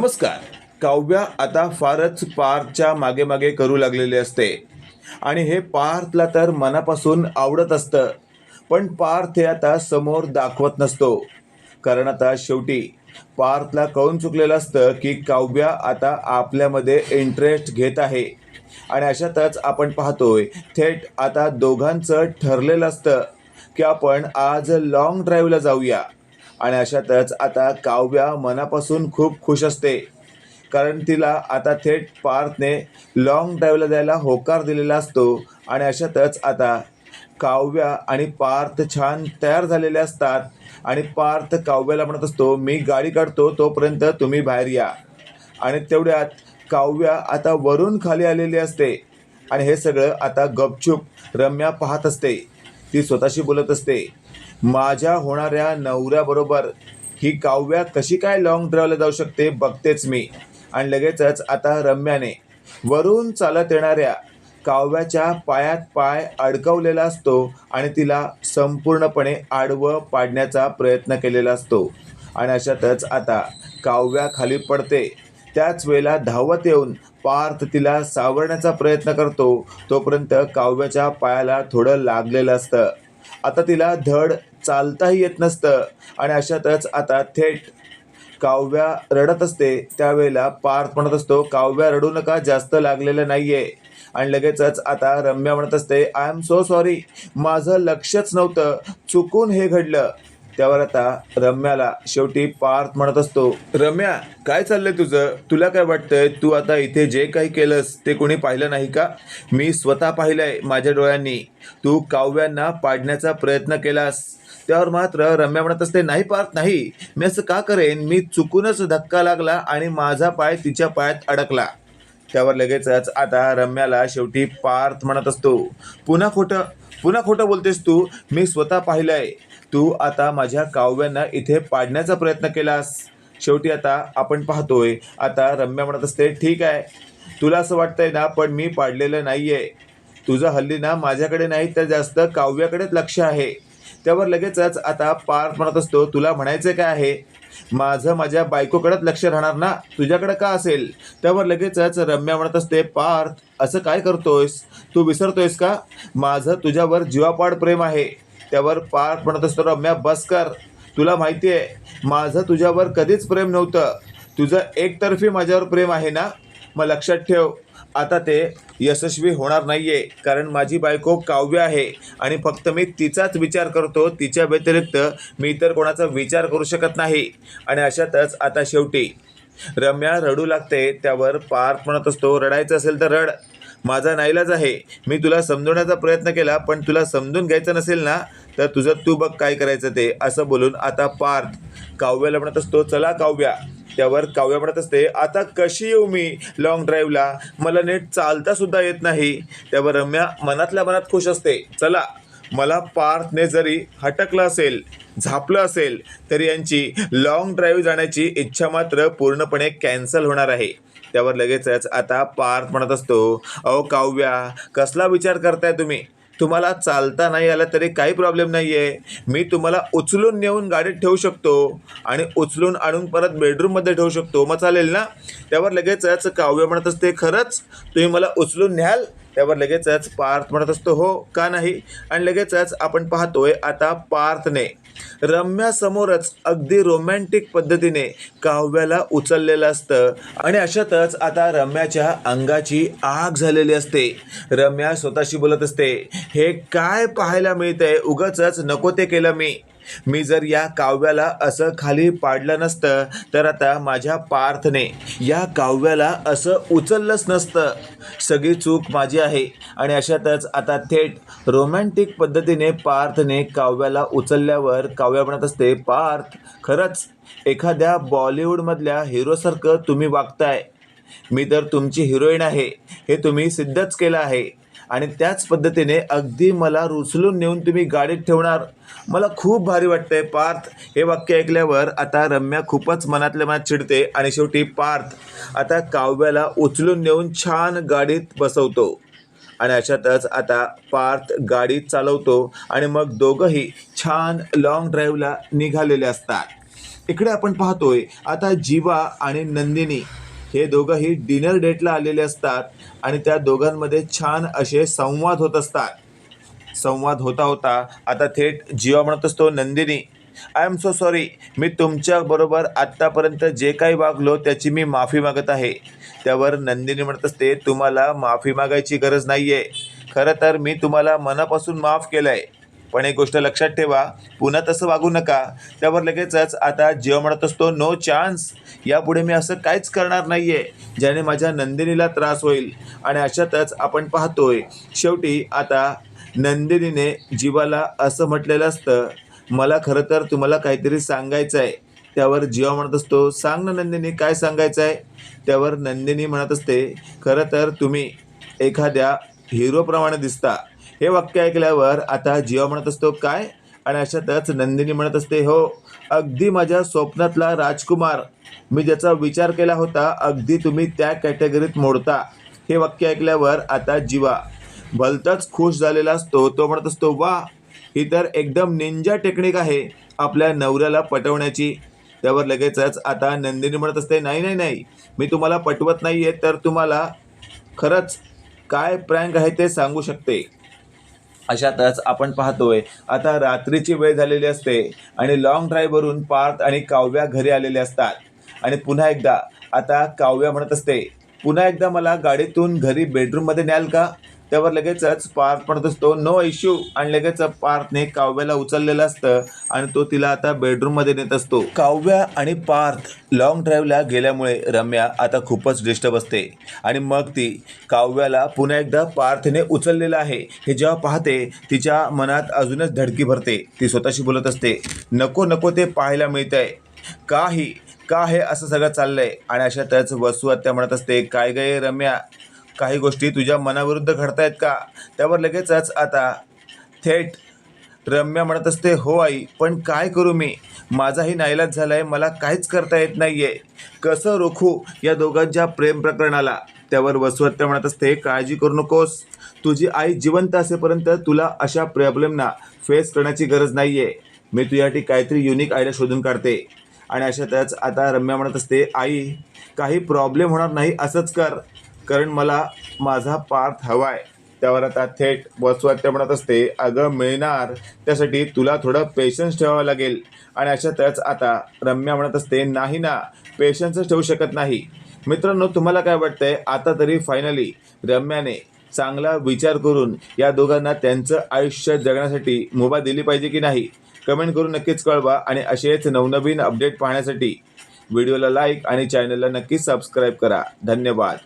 नमस्कार. काव्या आता फारच पार्थच्या मागे मागे करू लागलेले असते. आणि हे पार्थला तर मनापासून आवडत असतं. पण पार्थ हे आता समोर दाखवत नसतो. कारण आता शेवटी पार्थला कळून चुकलेलं असतं की काव्या आता आपल्यामध्ये इंटरेस्ट घेत आहे. आणि अशातच आपण पाहतोय थेट आता दोघांचं ठरलेलं असतं की आपण आज लॉंग ड्राईव्हला जाऊया. आणि अशातच आता काव्या मनापासून खूप खुश असते. कारण तिला आता थेट पार्थने लॉंग ड्राईव्हला जायला होकार दिलेला असतो. आणि अशातच आता काव्या आणि पार्थ छान तयार झालेले असतात. आणि पार्थ काव्याला म्हणत असतो मी गाडी काढतो तोपर्यंत तुम्ही बाहेर या. आणि तेवढ्यात काव्या आता वरून खाली आलेली असते. आणि हे सगळं आता गपचूप रम्या पाहत असते. ती स्वतःशी बोलत असते. माझ्या होणाऱ्या नवऱ्याबरोबर ही काव्या कशी काय लॉंग ड्राईव्हला जाऊ शकते बघतेच मी. आणि लगेचच आता रम्याने वरून चालत येणाऱ्या काव्याच्या पायात पाय अडकवलेला असतो आणि तिला संपूर्णपणे आडवं पाडण्याचा प्रयत्न केलेला असतो. आणि अशातच आता काव्या खाली पडते. त्याच वेळेला धावत येऊन पार्थ तिला सावरण्याचा प्रयत्न करतो. तोपर्यंत काव्याच्या पायाला थोडं लागलेलं असतं. आता तिला धड चालताही येत नसतं. आणि अशातच आता थेट काव्या रडत असते. त्यावेळेला पार्थ म्हणत असतो काव्या रडू नका जास्त लागलेलं नाही आहे आणि लगेचच आता रम्या म्हणत असते आय एम सो सॉरी माझं लक्षच नव्हतं. चुकून हे घडलं. त्यावर आता रम्याला शेवटी पार्थ म्हणत असतो रम्या काय चाललंय तुझं? तुला काय वाटतंय? तू आता इथे जे काही केलंस ते कोणी पाहिलं नाही का? मी स्वतः पाहिलंय माझ्या डोळ्यांनी. तू काव्यांना पाडण्याचा प्रयत्न केलास. त्यावर मात्र रम्या म्हणत असते नाही पार्थ नाही. मी असं का करेन? मी चुकूनच धक्का लागला आणि माझा पाय तिच्या पायात अडकला. त्यावर लगेचच आता रम्याला शेवटी पार्थ म्हणत असतो पुन्हा खोटं पुन्हा खोटं बोलतेस तू? मी स्वतः पाहिलंय. तू आता माझ्या काव्यांना इथे पाडण्याचा प्रयत्न केलास. शेवटी आता आपण पाहतोय. आता रम्या म्हणत असते ठीक आहे. तुला असं वाटतंय ना पण मी पाडलेलं नाही आहे तुझं हल्ली ना माझ्याकडे नाही तर जास्त काव्याकडेच लक्ष आहे. त्यावर लगेचच आता पार्थ म्हणत असतो तुला म्हणायचं काय आहे? माझं माझ्या बायकोकडेच लक्ष राहणार ना? तुझ्याकडे का असेल? त्यावर लगेचच रम्या म्हणत असते पार्थ असं काय करतोयस? तू विसरतोयस का? माझं तुझ्यावर जीवापाड प्रेम आहे. त्यावर पार्थ म्हणत असतो रम्या बस कर. तुला माहिती आहे माझं तुझ्यावर कधीच प्रेम नव्हतं. तुझं एकतर्फी माझ्यावर प्रेम आहे ना? मग लक्षात ठेव आता ते यशस्वी होणार नाही आहे कारण माझी बायको काव्य आहे आणि फक्त मी तिचाच विचार करतो तिच्या व्यतिरिक्त मी इतर कोणाचा विचार करू शकत नाही. आणि अशातच आता शेवटी रम्या रडू लागते त्यावर पार्थ म्हणत असतो रडायचं असेल तर रड. माझा नाईलाज आहे. मी तुला समजवण्याचा प्रयत्न केला पण तुला समजून घ्यायचं नसेल ना तर तुझं तू बघ काय करायचं ते असं बोलून आता पार्थ काव्याला म्हणत असतो चला काव्या त्यावर काव्य म्हणत असते आता कशी येऊ मी लॉंग ड्राईव्हला मला नीट चालता सुद्धा येत नाही. त्यावर रम्या मनातल्या मनात खुश असते चला मला पार्थने जरी हटकलं असेल झापलं असेल तरी यांची लॉंग ड्राईव्ह जाण्याची इच्छा मात्र पूर्णपणे कॅन्सल होणार आहे. त्यावर लगेचच आता पार्थ म्हणत असतो अहो काव्या कसला विचार करताय तुम्ही? तुम्हाला चालता नाही आला तरी काही प्रॉब्लेम नाही आहे मी तुम्हाला उचलून नेऊन गाडीत ठेवू शकतो आणि उचलून आणून परत बेडरूममध्ये ठेवू शकतो. मग चालेल ना? त्यावर लगेचच काव्य म्हणत असते खरंच? तुम्ही मला उचलून न्याल? त्यावर लगेचच पार्थ म्हणत असतो हो का नाही? आणि लगेचच आपण पाहतोय आता पार्थने. रम्यासमोरच अगदी रोमॅन्टिक पद्धतीने काव्याला उचललेलं असतं. आणि अशातच आता रम्याच्या अंगाची आग झालेली असते. रम्या स्वतःशी बोलत असते हे काय पाहायला मिळतंय? उगाचच नको ते केलं मी. मी जर या काव्याला असं खाली पाडलं नसतं तर आता माझ्या पार्थने या काव्याला असं उचललंच नसतं. सगळी चूक माझी आहे आणि अशातच आता थेट रोमॅन्टिक पद्धतीने पार्थने काव्याला उचलल्यावर काव्या म्हणत असते पार्थ खरंच एखाद्या बॉलिवूडमधल्या हिरोसारखं तुम्ही वागताय. मी तर तुमची हिरोईन आहे. हे तुम्ही सिद्धच केलं आहे. आणि त्याच पद्धतीने अगदी मला रुचलून नेऊन तुम्ही गाडीत ठेवणार. मला खूप भारी वाटतंय पार्थ. हे वाक्य ऐकल्यावर आता रम्या खूपच मनातल्या मनात चिडते आणि शेवटी पार्थ आता काव्याला उचलून नेऊन छान गाडीत बसवतो. आणि अशातच आता पार्थ गाडी चालवतो आणि मग दोघंही छान लॉंग ड्राईव्हला निघालेले असतात. इकडे आपण पाहतोय आता जीवा आणि नंदिनी हे दोघंही डिनर डेटला आलेले असतात आणि त्या दोघांमध्ये छान असे संवाद होत असतात. संवाद होता होता आता थेट जीवा म्हणत असतो Nandini I am so sorry मी तुमच्याबरोबर आत्तापर्यंत जे काही वागलो त्याची मी माफी मागत आहे. त्यावर नंदिनी म्हणत असते तुम्हाला माफी मागायची गरज नाही आहे खरं तर मी तुम्हाला मनापासून माफ केलं आहे पण एक गोष्ट लक्षात ठेवा पुन्हा तसं वागू नका. त्यावर लगेचच आता जीव म्हणत असतो नो चान्स. यापुढे मी असं काहीच करणार नाही आहे ज्याने माझ्या नंदिनीला त्रास होईल. आणि अशातच आपण पाहतोय शेवटी आता नंदिनीने जीवाला असं म्हटलेलं असतं मला खरं तर तुम्हाला काहीतरी सांगायचं आहे त्यावर जीवा म्हणत असतो सांग ना नंदिनी काय सांगायचं आहे त्यावर नंदिनी म्हणत असते खरं तर तुम्ही एखाद्या हिरोप्रमाणे दिसता. हे वाक्य ऐकल्यावर आता जीवा म्हणत असतो काय? आणि अशातच नंदिनी म्हणत असते हो अगदी माझ्या स्वप्नातला राजकुमार. मी ज्याचा विचार केला होता अगदी तुम्ही त्या कॅटेगरीत मोडता. हे वाक्य ऐकल्यावर आता जीवा भलताच खुश झालेला असतो. तो म्हणत असतो वा ही तर एकदम निंजा टेक्निक आहे आपल्या नवऱ्याला पटवण्याची. त्यावर लगेचच आता नंदिनी म्हणत असते नाही नाही नाही मी तुम्हाला पटवत नाही आहे तर तुम्हाला खरंच काय प्रँक आहे ते सांगू शकते. अशातच आपण पाहतोय. आता रात्रीची वेळ झालेली असते आणि लॉंग ड्राईव्हवरून पार्थ आणि काव्या घरी आलेले असतात. आणि पुन्हा एकदा आता काव्या म्हणत असते पुन्हा एकदा मला गाडीतून घरी बेडरूममध्ये न्याल का? त्यावर लगेचच पार्थ म्हणत असतो. नो इश्यू आणि लगेच पार्थने काव्याला उचललेलं असतं आणि तो तिला आता बेडरूममध्ये नेत असतो. काव्या आणि पार्थ लॉंग ड्राईव्हला गेल्यामुळे रम्या आता खूपच डिस्टर्ब असते. आणि मग ती काव्याला पुन्हा एकदा पार्थने उचललेलं आहे. हे जेव्हा पाहते तिच्या मनात अजूनच धडकी भरते. ती स्वतःशी बोलत असते नको नको ते पाहायला मिळतंय. काही का हे असं सगळं चाललंय? आणि अशातच वसू आत्या म्हणत असते काय गे रम्या? काही गोष्टी तुझ्या मनाविरुद्ध घडतायत का? त्यावर लगेचच आता थेट रम्या म्हणत असते हो आई पण काय करू मी? माझाही नाईलाज झाला आहे मला काहीच करता येत नाही आहे कसं रोखू या दोघांच्या प्रेम प्रकरणाला? त्यावर वसुहत्या म्हणत असते काळजी करू नकोस. तुझी आई जिवंत असेपर्यंत तुला अशा प्रॉब्लेमना फेस करण्याची गरज नाही आहे मी तुझ्यासाठी काहीतरी युनिक आयडिया शोधून काढते. आणि अशातच आता रम्या म्हणत असते आई काही प्रॉब्लेम होणार नाही असंच कर. कारण मला माझा पार्थ हवा आहे त्यावर आता थेट वसुहत्या म्हणत असते अगं मिळणार. त्यासाठी तुला थोडं पेशन्स ठेवावं लागेल. आणि अशातच आता रम्या म्हणत असते नाही ना पेशन्सच ठेवू शकत नाही. मित्रांनो तुम्हाला काय वाटतंय? आता तरी फायनली रम्याने चांगला विचार करून या दोघांना त्यांचं आयुष्य जगण्यासाठी मुभा दिली पाहिजे की नाही? कमेंट करून नक्कीच कळवा आणि असेच नवनवीन अपडेट पाहण्यासाठी व्हिडिओला लाईक आणि चॅनलला नक्कीच सबस्क्राईब करा. धन्यवाद.